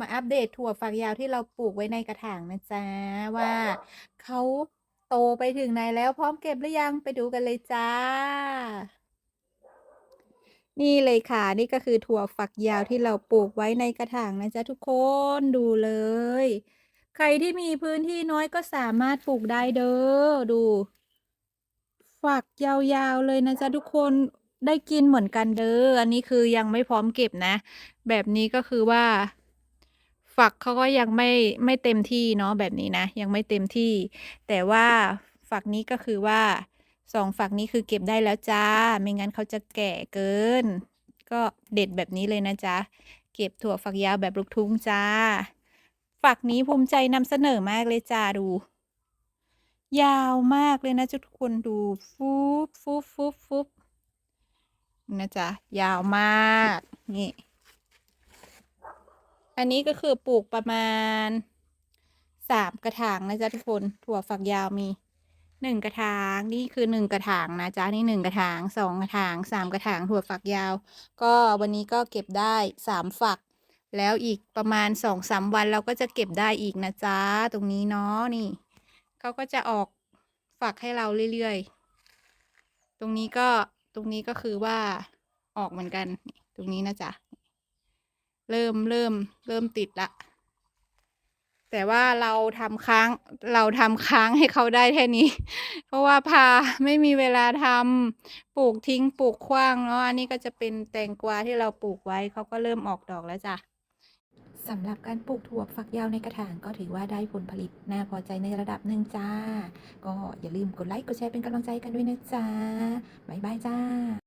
มาอัปเดตถั่วฝักยาวที่เราปลูกไว้ในกระถางนะจ๊ะว่าเขาโตไปถึงไหนแล้วพร้อมเก็บหรือยังไปดูกันเลยจ้า นี่เลยค่ะ นี่ก็คือถั่วฝักยาวที่เราปลูกไว้ในกระถางนะจ๊ะทุกคนดูเลย ใครที่มีพื้นที่น้อยก็สามารถปลูกได้เด้อดู ฝักยาวๆเลยนะจ๊ะทุกคนได้กินเหมือนกันเด้ออันนี้คือยังไม่พร้อมเก็บนะ แบบนี้ก็คือว่า ฝักเขาก็ยังไม่ไม่เต็มที่เนาะแบบนี้นะ ยังไม่เต็มที่ แต่ว่าฝักนี้ก็คือว่าสองฝักนี้คือเก็บได้แล้วจ้า ไม่งั้นเขาจะแก่เกิน ก็เด็ดแบบนี้เลยนะจ๊ะ เก็บถั่วฝักยาวแบบลูกทุ่งจ้า ฝักนี้ภูมิใจนำเสนอมากเลยจ้าดู ยาวมากเลยนะทุกคนดูฟุบฟุบฟุบฟุบนะจ๊ะ ยาวมาก นี่ อันนี้ก็คือปลูกประมาณสามกระถางนะจ๊ะทุกคนถั่วฝักยาวมีหนึ่งกระถางนี่คือหนึ่งกระถางนะจ๊ะนี่หนึ่งกระถางสองกระถางสามกระถางถั่วฝักยาว ก็วันนี้ก็เก็บได้สามฝัก แล้วอีกประมาณสองสามวันเราก็จะเก็บได้อีกนะจ๊ะตรงนี้เนาะนี่เขาก็จะออกฝักให้เราเรื่อยๆ ตรงนี้ก็ตรงนี้ก็คือว่าออกเหมือนกันตรงนี้นะจ๊ะ เริ่มเริ่มเริ่มติดละ แต่ว่าเราทำค้างเราทำค้างให้เขาได้แค่นี้ เพราะว่าพาไม่มีเวลาทำปลูกทิ้งปลูกขว้างเนาะอันนี้ก็จะเป็นแตงกวาที่เราปลูกไว้เขาก็เริ่มออกดอกแล้วจ้ะสำหรับการปลูกถั่วฝักยาวในกระถางก็ถือว่าได้ผลผลิตน่าพอใจในระดับหนึ่งจ้า ก็อย่าลืมกดไลค์กดแชร์เป็นกำลังใจกันด้วยนะจ๊ะบ๊ายบายจ้า